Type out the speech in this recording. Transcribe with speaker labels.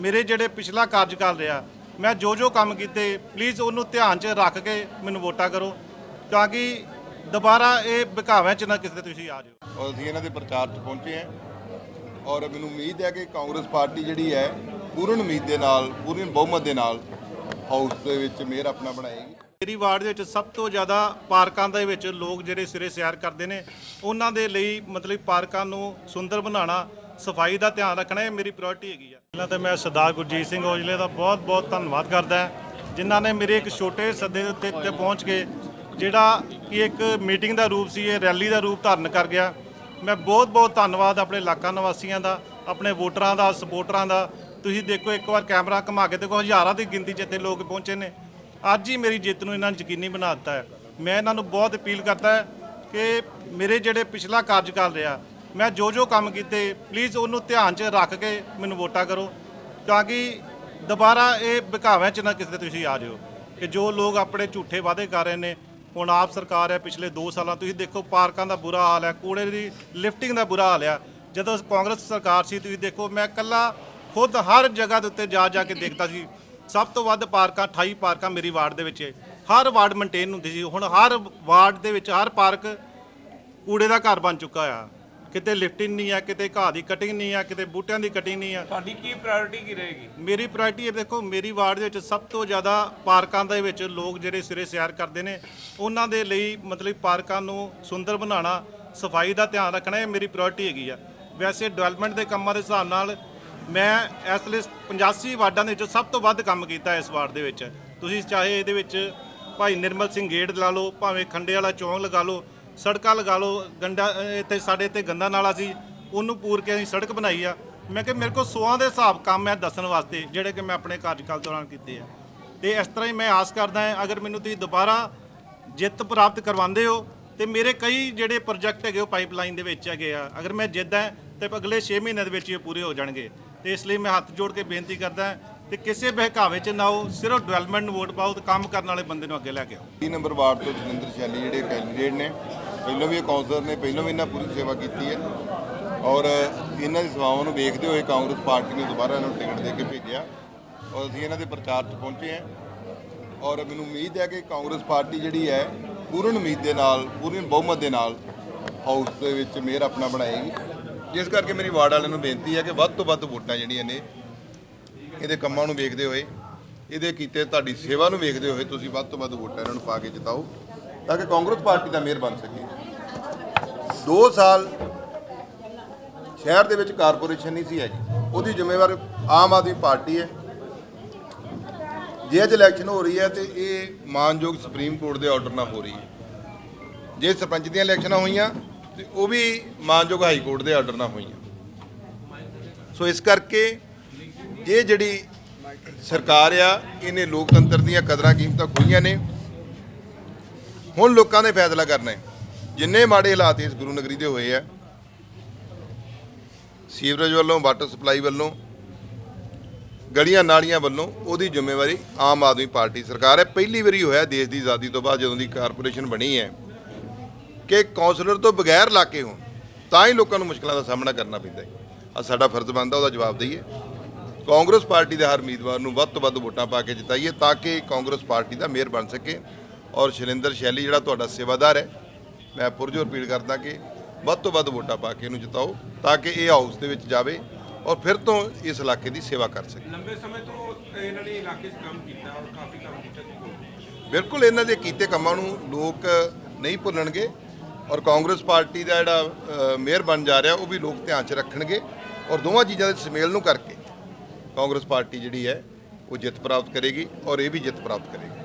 Speaker 1: ਮੇਰੇ ਜਿਹੜੇ ਪਿਛਲਾ ਕਾਰਜਕਾਲ ਰਿਹਾ ਮੈਂ ਜੋ ਜੋ ਕੰਮ ਕੀਤੇ ਪਲੀਜ਼ ਉਹਨੂੰ ਧਿਆਨ 'ਚ ਰੱਖ ਕੇ ਮੈਨੂੰ ਵੋਟਾਂ ਕਰੋ ਤਾਂ ਕਿ ਦੁਬਾਰਾ ਇਹ ਬਕਾਵਿਆਂ 'ਚ ਨਾ ਕਿਸੇ ਤੁਸੀਂ ਆ ਜਾਓ
Speaker 2: ਔਰ ਅਸੀਂ ਇਹਨਾਂ ਦੇ ਪ੍ਰਚਾਰ 'ਚ ਪਹੁੰਚੇ ਹਾਂ। ਔਰ ਮੈਨੂੰ ਉਮੀਦ ਹੈ ਕਿ ਕਾਂਗਰਸ ਪਾਰਟੀ ਜਿਹੜੀ ਹੈ ਪੂਰਨ ਉਮੀਦ ਦੇ ਨਾਲ ਪੂਰਨ ਬਹੁਮਤ ਦੇ ਨਾਲ ਹਾਊਸ ਦੇ ਵਿੱਚ ਮੇਅਰ ਆਪਣਾ ਬਣਾਏਗੀ।
Speaker 1: ਮੇਰੀ ਵਾਰਡ ਦੇ ਵਿੱਚ ਸਭ ਤੋਂ ਜ਼ਿਆਦਾ ਪਾਰਕਾਂ ਦੇ ਵਿੱਚ ਲੋਕ ਜਿਹੜੇ ਸਿਰੇ ਸੈਰ ਕਰਦੇ ਨੇ ਉਹਨਾਂ ਦੇ ਲਈ ਮਤਲਬ ਪਾਰਕਾਂ ਨੂੰ ਸੁੰਦਰ ਬਣਾਉਣਾ ਸਫ਼ਾਈ ਦਾ ਧਿਆਨ ਰੱਖਣਾ ਇਹ ਮੇਰੀ ਪ੍ਰਾਇੋਰਟੀ ਹੈਗੀ ਆ। ਪਹਿਲਾਂ ਤਾਂ ਮੈਂ ਸਰਦਾਰ ਗੁਰਜੀਤ ਸਿੰਘ ਔਜਲੇ ਦਾ ਬਹੁਤ ਬਹੁਤ ਧੰਨਵਾਦ ਕਰਦਾ ਜਿਨ੍ਹਾਂ ਨੇ ਮੇਰੇ ਇੱਕ ਛੋਟੇ ਸੱਦੇ ਦੇ ਉੱਤੇ ਤੇ ਪਹੁੰਚ ਕੇ ਜਿਹੜਾ ਕਿ ਇੱਕ ਮੀਟਿੰਗ ਦਾ ਰੂਪ ਸੀ, ਇਹ ਰੈਲੀ ਦਾ ਰੂਪ ਧਾਰਨ ਕਰ ਗਿਆ। ਮੈਂ ਬਹੁਤ ਬਹੁਤ ਧੰਨਵਾਦ ਆਪਣੇ ਇਲਾਕਾ ਨਿਵਾਸੀਆਂ ਦਾ, ਆਪਣੇ ਵੋਟਰਾਂ ਦਾ, ਸਪੋਰਟਰਾਂ ਦਾ। ਤੁਸੀਂ ਦੇਖੋ, ਇੱਕ ਵਾਰ ਕੈਮਰਾ ਘੁਮਾ ਕੇ ਦੇਖੋ, ਹਜ਼ਾਰਾਂ ਦੀ ਗਿਣਤੀ 'ਚ ਇੱਥੇ ਲੋਕ ਪਹੁੰਚੇ ਨੇ। ਅੱਜ ਹੀ ਮੇਰੀ ਜਿੱਤ ਨੂੰ ਇਹਨਾਂ ਨੇ ਯਕੀਨੀ ਬਣਾ ਦਿੱਤਾ ਹੈ। ਮੈਂ ਇਹਨਾਂ ਨੂੰ ਬਹੁਤ ਅਪੀਲ ਕਰਦਾ ਕਿ ਮੇਰੇ ਜਿਹੜੇ ਪਿਛਲਾ ਕਾਰਜਕਾਲ ਰਿਹਾ ਮੈਂ ਜੋ ਜੋ ਕੰਮ ਕੀਤੇ ਪਲੀਜ਼ ਉਹਨੂੰ ਧਿਆਨ 'ਚ ਰੱਖ ਕੇ ਮੈਨੂੰ ਵੋਟਾਂ ਕਰੋ, ਤਾਂ ਕਿ ਦੁਬਾਰਾ ਇਹ ਬਕਾਵਿਆਂ 'ਚ ਨਾ ਕਿਸੇ ਦੇ ਤੁਸੀਂ ਆ ਜਾਓ, ਕਿ ਜੋ ਲੋਕ ਆਪਣੇ ਝੂਠੇ ਵਾਅਦੇ ਕਰ ਰਹੇ ਨੇ, ਹੁਣ ਆਪ ਸਰਕਾਰ ਹੈ, ਪਿਛਲੇ 2 ਸਾਲਾਂ ਤੁਸੀਂ ਦੇਖੋ ਪਾਰਕਾਂ ਦਾ ਬੁਰਾ ਹਾਲ ਹੈ, ਕੂੜੇ ਦੀ ਲਿਫਟਿੰਗ ਦਾ ਬੁਰਾ ਹਾਲ ਆ ਜਦੋਂ ਕਾਂਗਰਸ ਸਰਕਾਰ ਸੀ ਤੁਸੀਂ ਦੇਖੋ, ਮੈਂ ਇਕੱਲਾ ਖੁਦ ਹਰ ਜਗ੍ਹਾ ਦੇ ਉੱਤੇ ਜਾ ਜਾ ਕੇ ਦੇਖਦਾ ਸੀ, ਸਭ ਤੋਂ ਵੱਧ ਪਾਰਕਾਂ 28 ਪਾਰਕਾਂ ਮੇਰੀ ਵਾਰਡ ਦੇ ਵਿੱਚ ਹਰ ਵਾਰਡ ਮੇਨਟੇਨ ਹੁੰਦੀ ਸੀ, ਹੁਣ ਹਰ ਵਾਰਡ ਦੇ ਵਿੱਚ ਹਰ ਪਾਰਕ ਕੂੜੇ ਦਾ ਘਰ ਬਣ ਚੁੱਕਾ ਆ। ਕਿਤੇ ਲਿਫਟਿੰਗ ਨਹੀਂ ਆ ਕਿਤੇ ਘਾਹ ਦੀ ਕਟਿੰਗ ਨਹੀਂ ਆ ਕਿਤੇ ਬੂਟਿਆਂ ਦੀ ਕਟਿੰਗ ਨਹੀਂ ਆ।
Speaker 3: ਤੁਹਾਡੀ ਕੀ ਪ੍ਰਾਇੋਰਟੀ ਕੀ ਰਹੇਗੀ?
Speaker 1: ਮੇਰੀ ਪ੍ਰਾਇੋਰਟੀ ਹੈ ਦੇਖੋ ਮੇਰੀ ਵਾਰਡ ਦੇ ਵਿੱਚ ਸਭ ਤੋਂ ਜ਼ਿਆਦਾ ਪਾਰਕਾਂ ਦੇ ਵਿੱਚ ਲੋਕ ਜਿਹੜੇ ਸਿਰੇ ਸੈਰ ਕਰਦੇ ਨੇ ਉਹਨਾਂ ਦੇ ਲਈ ਮਤਲਬ ਪਾਰਕਾਂ ਨੂੰ ਸੁੰਦਰ ਬਣਾਉਣਾ ਸਫ਼ਾਈ ਦਾ ਧਿਆਨ ਰੱਖਣਾ ਇਹ ਮੇਰੀ ਪ੍ਰਾਇੋਰਟੀ ਹੈਗੀ ਆ। ਵੈਸੇ ਡਿਵੈਲਪਮੈਂਟ ਦੇ ਕੰਮਾਂ ਦੇ ਹਿਸਾਬ ਨਾਲ ਮੈਂ ਇਸ ਲਈ 85 ਵਾਰਡਾਂ ਦੇ ਵਿੱਚੋਂ ਸਭ ਤੋਂ ਵੱਧ ਕੰਮ ਕੀਤਾ ਇਸ ਵਾਰਡ ਦੇ ਵਿੱਚ। ਤੁਸੀਂ ਚਾਹੇ ਇਹਦੇ ਵਿੱਚ ਭਾਈ ਨਿਰਮਲ ਸਿੰਘ ਗੇਟ ਲਾ ਲਓ ਭਾਵੇਂ ਖੰਡੇ ਵਾਲਾ ਚੌਂਕ ਲਗਾ ਲਓ ਸੜਕਾਂ ਲਗਾ ਲਓ, ਗੰਡਾ ਇੱਥੇ ਸਾਡੇ ਇੱਥੇ ਗੰਦਾ ਨਾਲਾ ਸੀ, ਉਹਨੂੰ ਪੂਰ ਕੇ ਅਸੀਂ ਸੜਕ ਬਣਾਈ ਆ। ਮੈਂ ਕਿ ਮੇਰੇ ਕੋਲ ਸੌਆਂ ਦੇ ਹਿਸਾਬ ਕੰਮ ਹੈ ਦੱਸਣ ਵਾਸਤੇ, ਜਿਹੜੇ ਕਿ ਮੈਂ ਆਪਣੇ ਕਾਰਜਕਾਲ ਦੌਰਾਨ ਕੀਤੇ ਆ। ਤੇ ਇਸ ਤਰ੍ਹਾਂ ਹੀ ਮੈਂ ਆਸ ਕਰਦਾ ਹਾਂ, ਅਗਰ ਮੈਨੂੰ ਤੁਸੀਂ ਦੁਬਾਰਾ ਜਿੱਤ ਪ੍ਰਾਪਤ ਕਰਵਾਉਂਦੇ ਹੋ, ਤੇ ਮੇਰੇ ਕਈ ਜਿਹੜੇ ਪ੍ਰੋਜੈਕਟ ਹੈਗੇ ਉਹ ਪਾਈਪਲਾਈਨ ਦੇ ਵਿੱਚ ਹੈਗੇ ਆ। ਅਗਰ ਮੈਂ ਜਿੱਦਾਂ ਤੇ ਅਗਲੇ 6 ਮਹੀਨਿਆਂ ਦੇ ਵਿੱਚ ਹੀ ਇਹ ਪੂਰੇ ਹੋ ਜਾਣਗੇ। ਤੇ ਇਸ ਲਈ ਮੈਂ ਹੱਥ ਜੋੜ ਕੇ ਬੇਨਤੀ ਕਰਦਾ ਹਾਂ, ਤੇ ਕਿਸੇ ਬਹਿਕਾਵੇ 'ਚ ਨਾ ਆਓ, ਸਿਰਫ ਡਿਵੈਲਪਮੈਂਟ ਨੂੰ ਵੋਟ ਪਾਓ ਤੇ ਕੰਮ ਕਰਨ ਵਾਲੇ ਬੰਦੇ ਨੂੰ ਅੱਗੇ ਲੈ ਕੇ ਆਓ।
Speaker 2: 30 ਨੰਬਰ ਵਾਰਡ ਤੋਂ ਜਤਿੰਦਰ ਸ਼ੈਲੀ ਜਿਹੜੇ ਕੈਂਡੀਡੇਟ ਨੇ? ਪਹਿਲਾਂ ਵੀ ਇਹ ਕਾਉਂਸਲਰ ਨੇ, ਪਹਿਲਾਂ ਵੀ ਇਹਨਾਂ ਪੂਰੀ ਸੇਵਾ ਕੀਤੀ ਹੈ ਔਰ ਇਹਨਾਂ ਦੀ ਸੇਵਾਵਾਂ ਨੂੰ ਵੇਖਦੇ ਹੋਏ ਕਾਂਗਰਸ ਪਾਰਟੀ ਨੇ ਦੁਬਾਰਾ ਇਹਨਾਂ ਨੂੰ ਟਿਕਟ ਦੇ ਕੇ ਭੇਜਿਆ ਔਰ ਅਸੀਂ ਇਹਨਾਂ ਦੇ ਪ੍ਰਚਾਰ 'ਚ ਪਹੁੰਚੇ ਹਾਂ ਔਰ ਮੈਨੂੰ ਉਮੀਦ ਹੈ ਕਿ ਕਾਂਗਰਸ ਪਾਰਟੀ ਜਿਹੜੀ ਹੈ ਪੂਰਨ ਉਮੀਦ ਦੇ ਨਾਲ, ਪੂਰਨ ਬਹੁਮਤ ਦੇ ਨਾਲ ਹਾਊਸ ਦੇ ਵਿੱਚ ਮੇਅਰ ਆਪਣਾ ਬਣਾਏਗੀ। ਜਿਸ ਕਰਕੇ ਮੇਰੀ ਵਾਰਡ ਵਾਲਿਆਂ ਨੂੰ ਬੇਨਤੀ ਹੈ ਕਿ ਵੱਧ ਤੋਂ ਵੱਧ ਵੋਟਾਂ ਜਿਹੜੀਆਂ ਨੇ ਇਹਦੇ ਕੰਮਾਂ ਨੂੰ ਵੇਖਦੇ ਹੋਏ, ਇਹਦੇ ਕੀਤੇ ਤੁਹਾਡੀ ਸੇਵਾ ਨੂੰ ਵੇਖਦੇ ਹੋਏ ਤੁਸੀਂ ਵੱਧ ਤੋਂ ਵੱਧ ਵੋਟਾਂ ਇਹਨਾਂ ਨੂੰ ਪਾ ਕੇ ਜਿਤਾਓ। ਤਾਂ ਕਿ ਕਾਂਗਰਸ ਪਾਰਟੀ ਦਾ ਮੇਅਰ ਬਣ ਸਕੇ। 2 ਸਾਲ ਸ਼ਹਿਰ ਦੇ ਵਿੱਚ ਕਾਰਪੋਰੇਸ਼ਨ ਨਹੀਂ ਸੀ ਹੈਗੀ। ਉਹਦੀ ਜ਼ਿੰਮੇਵਾਰ ਆਮ ਆਦਮੀ ਪਾਰਟੀ ਹੈ। ਜੇ ਅੱਜ ਇਲੈਕਸ਼ਨ ਹੋ ਰਹੀ ਹੈ ਤੇ ਇਹ ਮਾਨਯੋਗ ਸੁਪਰੀਮ ਕੋਰਟ ਦੇ ਆਰਡਰ ਨਾਲ ਹੋ ਰਹੀ ਹੈ। ਜੇ ਸਰਪੰਚ ਦੀਆਂ ਇਲੈਕਸ਼ਨਾਂ ਹੋਈਆਂ ਤੇ ਉਹ ਵੀ ਮਾਨਯੋਗ ਹਾਈ ਕੋਰਟ ਦੇ ਆਰਡਰ ਨਾਲ ਹੋਈਆਂ। ਸੋ ਇਸ ਕਰਕੇ ਇਹ ਜਿਹੜੀ ਸਰਕਾਰ ਆ, ਇਹਨੇ ਲੋਕਤੰਤਰ ਦੀਆਂ ਕਦਰਾਂ ਕੀਮਤਾਂ ਖੋਈਆਂ ਨੇ। ਹੁਣ ਲੋਕਾਂ ਨੇ ਫੈਸਲਾ ਕਰਨਾ ਹੈ। ਜਿੰਨੇ ਮਾੜੇ ਹਾਲਾਤ ਇਸ ਗੁਰੂ ਨਗਰੀ ਦੇ ਹੋਏ ਆ, ਸੀਵਰੇਜ ਵੱਲੋਂ, ਵਾਟਰ ਸਪਲਾਈ ਵੱਲੋਂ, ਗਲੀਆਂ ਨਾਲੀਆਂ ਵੱਲੋਂ ਉਹਦੀ ਜ਼ਿੰਮੇਵਾਰੀ ਆਮ ਆਦਮੀ ਪਾਰਟੀ ਸਰਕਾਰ ਹੈ। ਪਹਿਲੀ ਵਾਰੀ ਹੋਇਆ ਦੇਸ਼ ਦੀ ਆਜ਼ਾਦੀ ਤੋਂ ਬਾਅਦ ਜਦੋਂ ਦੀ ਕਾਰਪੋਰੇਸ਼ਨ ਬਣੀ ਹੈ ਕਿ ਕਾਉਂਸਲਰ ਤੋਂ ਬਗੈਰ ਇਲਾਕੇ ਹੋਣ, ਤਾਂ ਹੀ ਲੋਕਾਂ ਨੂੰ ਮੁਸ਼ਕਲਾਂ ਦਾ ਸਾਹਮਣਾ ਕਰਨਾ ਪੈਂਦਾ ਹੈ। ਆ ਸਾਡਾ ਫਰਜ਼ ਬਣਦਾ, ਉਹਦਾ ਜਵਾਬ ਦਈਏ। ਕਾਂਗਰਸ ਪਾਰਟੀ ਦੇ ਹਰ ਉਮੀਦਵਾਰ ਨੂੰ ਵੱਧ ਤੋਂ ਵੱਧ ਵੋਟਾਂ ਪਾ ਕੇ ਜਿਤਾਈਏ, ਤਾਂ ਕਿ ਕਾਂਗਰਸ ਪਾਰਟੀ ਦਾ ਮੇਅਰ ਬਣ ਸਕੇ। ਔਰ ਸ਼ੈਲਿੰਦਰ ਸ਼ੈਲੀ ਜਿਹੜਾ ਤੁਹਾਡਾ ਸੇਵਾਦਾਰ ਹੈ ਮੈਂ ਪੁਰਜੋਰ ਅਪੀਲ ਕਰਦਾ ਕਿ ਵੱਧ ਤੋਂ ਵੱਧ ਵੋਟਾਂ ਪਾ ਕੇ ਇਹਨੂੰ ਜਿਤਾਓ ਤਾਂ ਕਿ ਇਹ ਹਾਊਸ ਦੇ ਵਿੱਚ ਜਾਵੇ ਔਰ ਫਿਰ ਤੋਂ ਇਸ ਇਲਾਕੇ ਦੀ ਸੇਵਾ ਕਰ ਸਕੇ।
Speaker 3: ਲੰਬੇ ਸਮੇਂ ਤੋਂ ਇਹਨਾਂ ਨੇ ਇਲਾਕੇ 'ਚ ਕੰਮ ਕੀਤਾ ਔਰ ਕਾਫੀ ਕੰਮ ਕੀਤਾ ਜੀ
Speaker 2: ਬਿਲਕੁਲ ਇਹਨਾਂ ਦੇ ਕੀਤੇ ਕੰਮਾਂ ਨੂੰ ਲੋਕ ਨਹੀਂ ਭੁੱਲਣਗੇ ਔਰ ਕਾਂਗਰਸ ਪਾਰਟੀ ਦਾ ਜਿਹੜਾ ਮੇਅਰ ਬਣ ਜਾ ਰਿਹਾ ਉਹ ਵੀ ਲੋਕ ਧਿਆਨ 'ਚ ਰੱਖਣਗੇ ਔਰ ਦੋਵਾਂ ਚੀਜ਼ਾਂ ਦੇ ਸੁਮੇਲ ਨੂੰ ਕਰਕੇ ਕਾਂਗਰਸ ਪਾਰਟੀ ਜਿਹੜੀ ਹੈ ਉਹ ਜਿੱਤ ਪ੍ਰਾਪਤ ਕਰੇਗੀ ਔਰ ਇਹ ਵੀ ਜਿੱਤ ਪ੍ਰਾਪਤ ਕਰੇਗੀ।